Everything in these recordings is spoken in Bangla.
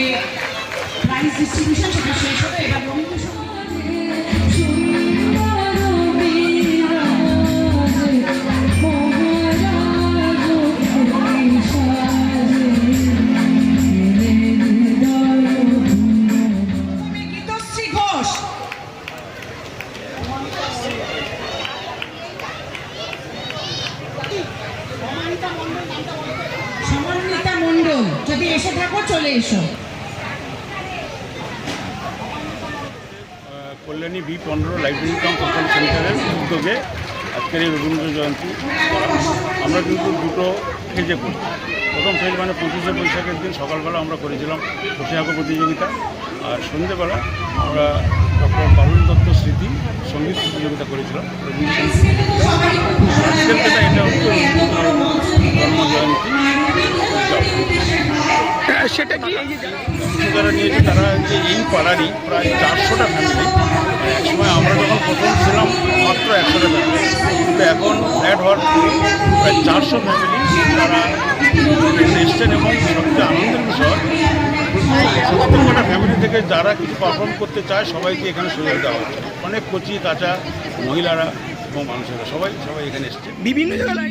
যে প্রাইজ ডিস্ট্রিবিউশন সেটা শেষ হবে, এবার রবীন্দ্রসঙ্গীত সম্মানিতা মণ্ডল, যদি এসে থাকো, চলে এসো। কল্যাণী বি পনেরো লাইব্রেরি কাম কোচিং সেন্টারের উদ্যোগে আজকের এই রবীন্দ্র জয়ন্তী আমরা কিন্তু দুটো ফেজে করি প্রথম ফেজ মানে পঁচিশে বৈশাখের দিন সকালবেলা আমরা করেছিলাম আঁকো প্রতিযোগিতা। আর সন্ধ্যেবেলা আমরা ডক্টর বাবুল দত্ত স্মৃতি সংগীত প্রতিযোগিতা করেছিলাম। আজকের এটা হচ্ছে জন্মজয়ন্তী সেটা কি? যারা নিয়েছে তারা যে এই পাড়ারই প্রায় চারশোটা ফ্যামিলি এক সময় আমরা যখন প্রথম ছিলাম মাত্র একশোটা ফ্যামিলি কিন্তু এখন অ্যাড হওয়ার প্রায় চারশো ফ্যামিলি তারা এসছেন এবং সবচেয়ে আনন্দের বিষয় ফ্যামিলি থেকে যারা কিছু পারফর্ম করতে চায় সবাইকে এখানে সুযোগ দেওয়া হচ্ছে। অনেক কচি কাঁচা মহিলারা এবং মানুষেরা সবাই সবাই এখানে এসছে। বিভিন্ন জায়গায়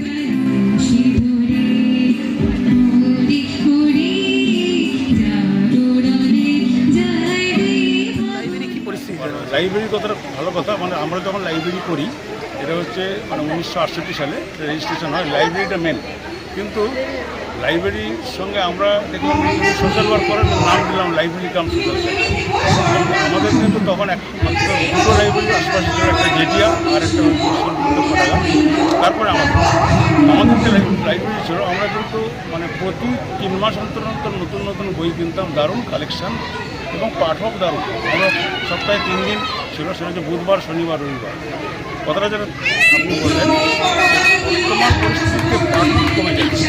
মানে আমরা যখন লাইব্রেরি করি, এটা হচ্ছে মানে উনিশশো আটষট্টি সালে রেজিস্ট্রেশন হয় লাইব্রেরিটা মেন কিন্তু লাইব্রেরির সঙ্গে আমরা দেখলাম সোশ্যাল ওয়ার্ক করার নাম দিলাম লাইব্রেরি কাম সোশ্যাল আমাদের কিন্তু তখন একমাত্র দুটো লাইব্রেরির আশপাশে ছিল, একটা জেটিয়া আর একটা তারপরে আমাদের আমাদের যে লাইব্রেরি ছিল, আমরা কিন্তু মানে প্রতি তিন মাস অন্তর অন্তর নতুন নতুন বই কিনতাম, দারুণ কালেকশান এবং পাঠক দারুণ। আমরা সপ্তাহে তিন দিন ছিল সেটা হচ্ছে বুধবার শনিবার রবিবার। কথাটা যেটা আপনি বললেন বর্তমান পরিস্থিতিতে কমে যাচ্ছে।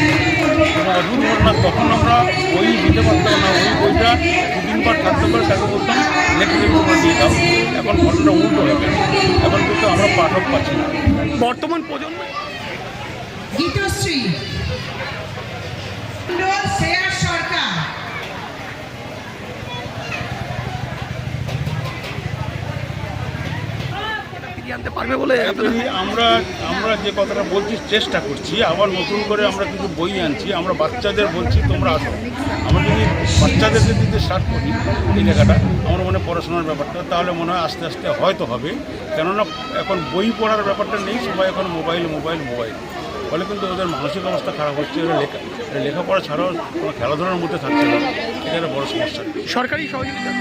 অদ্ভুত ঘটনা তখন আমরা বই দিতে পারতাম না ওই বইটা দুদিন পর থাকতে পারে তাকে বলতাম নেক্সট উপর দিয়ে দাও এখন ঘটনাটা উল্টো হয়ে গেছে এখন কিন্তু আমরা পাঠক পাচ্ছি না। বর্তমান প্রজন্মে গীতশ্রী শ্রেয়া সরকার ফিরিয়ে আনতে পারবে বলে আমরা আমরা যে কথাটা বলছি চেষ্টা করছি। আবার নতুন করে আমরা কিছু বই আনছি। আমরা বাচ্চাদের বলছি তোমরা আসো। আমরা যদি বাচ্চাদেরকে দিতে স্টার্ট করি এই জায়গাটা আমার মনে হয় পড়াশোনার ব্যাপারটা তাহলে মনে হয় আস্তে আস্তে হয়তো হবে। কেননা এখন বই পড়ার ব্যাপারটা নেই সবাই এখন মোবাইল মোবাইল মোবাইল ফলে কিন্তু ওদের মানসিক অবস্থা খারাপ হচ্ছে। ওরা লেখা লেখাপড়া ছাড়াও কোনো খেলাধুলার মধ্যে থাকছে না। এটা একটা বড় সমস্যা। সরকারি সহযোগিতা?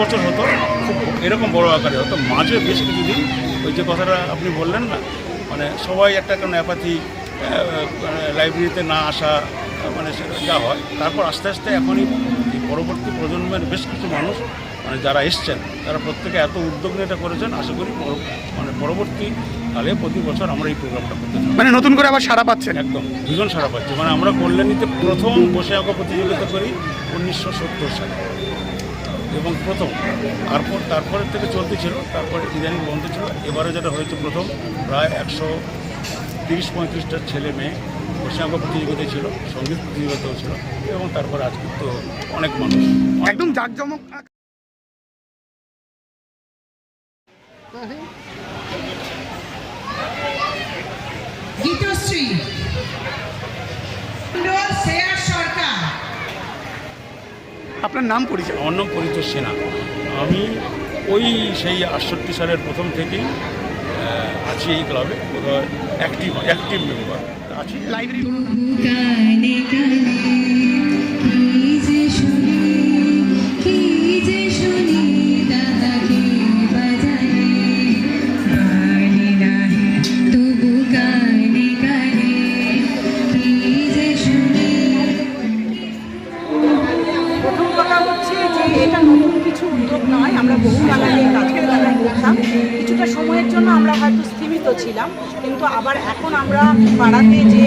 বছর হতো খুব এরকম বড় আকারে হতো। মাঝে বেশ কিছুদিন ওই যে কথাটা আপনি বললেন না মানে সবাই একটা কোনো অ্যাপাথি লাইব্রেরিতে না আসা মানে যা হয় তারপর আস্তে আস্তে এখনই পরবর্তী প্রজন্মের বেশ কিছু মানুষ মানে যারা এসছেন তারা প্রত্যেকে এত উদ্যোগ নিয়ে এটা করেছেন আশা করি মানে পরবর্তী কালে প্রতি বছর আমরা এই প্রোগ্রামটা করতে মানে নতুন করে আবার সারা পাচ্ছেন। একদম দুজন সারা পাচ্ছি। মানে আমরা কল্যাণীতে প্রথম বসে আঁকা প্রতিযোগিতা করি উনিশশো সত্তর সালে। এবং প্রথম। তারপর তারপরের থেকে চলতে ছিল তারপরে ইদানিং বন্ধ ছিল। এবারে যেটা হয়েছে প্রথম প্রায় একশো তিরিশ পঁয়ত্রিশটা ছেলে মেয়ে আঁকা প্রতিযোগিতায় ছিল সংগীত প্রতিযোগিতাও ছিল এবং তারপর আজকে তো অনেক মানুষ। একদম জাঁকজমক। গীতশ্রী আপনার নাম পরিচয়? আমার নাম পরিচয় সেনা। আমি ওই সেই আটষট্টি সালের প্রথম থেকেই আছি এই ক্লাবে অ্যাক্টিভ অ্যাক্টিভ মেম্বার আছি। লাইব্রেরি এটা নতুন কিছু উদ্যোগ নয়, আমরা বহুকাল আগে গাছের বেলায় করতাম কিছুটা সময়ের জন্য আমরা হয়তো স্থিমিত ছিলাম, কিন্তু আবার এখন আমরা পাড়াতে যে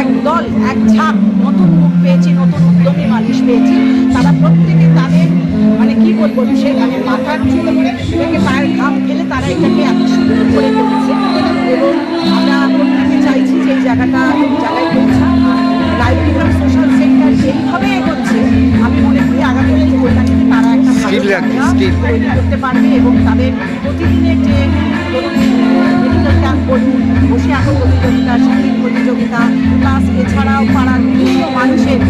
এক- দল, এক ঝাঁক নতুন মুখ পেয়েছি, নতুন উদ্যমী মানুষ পেয়েছি, তারা প্রত্যেকে তাদের মানে কি বলব সে মানে মাথার থেকে পায়ের ঘাম ফেলে তারা এটাকে এত সুন্দর করে তুলেছে। এবং আমরা প্রত্যেকে চাইছি যে এই জায়গাটা, এই জায়গায় পৌঁছা লাইব্রেরি সোশ্যাল সেন্টার যেইভাবে Skill রাখবে, জায়গা তৈরি করতে পারবে এবং তাদের প্রতিদিনের যে ধরুন মেডিকেল ক্যাম্প বলুন বসে এখন প্রতিযোগিতা সংগীত প্রতিযোগিতা প্লাস এছাড়াও পাড়ার বিভিন্ন মানুষের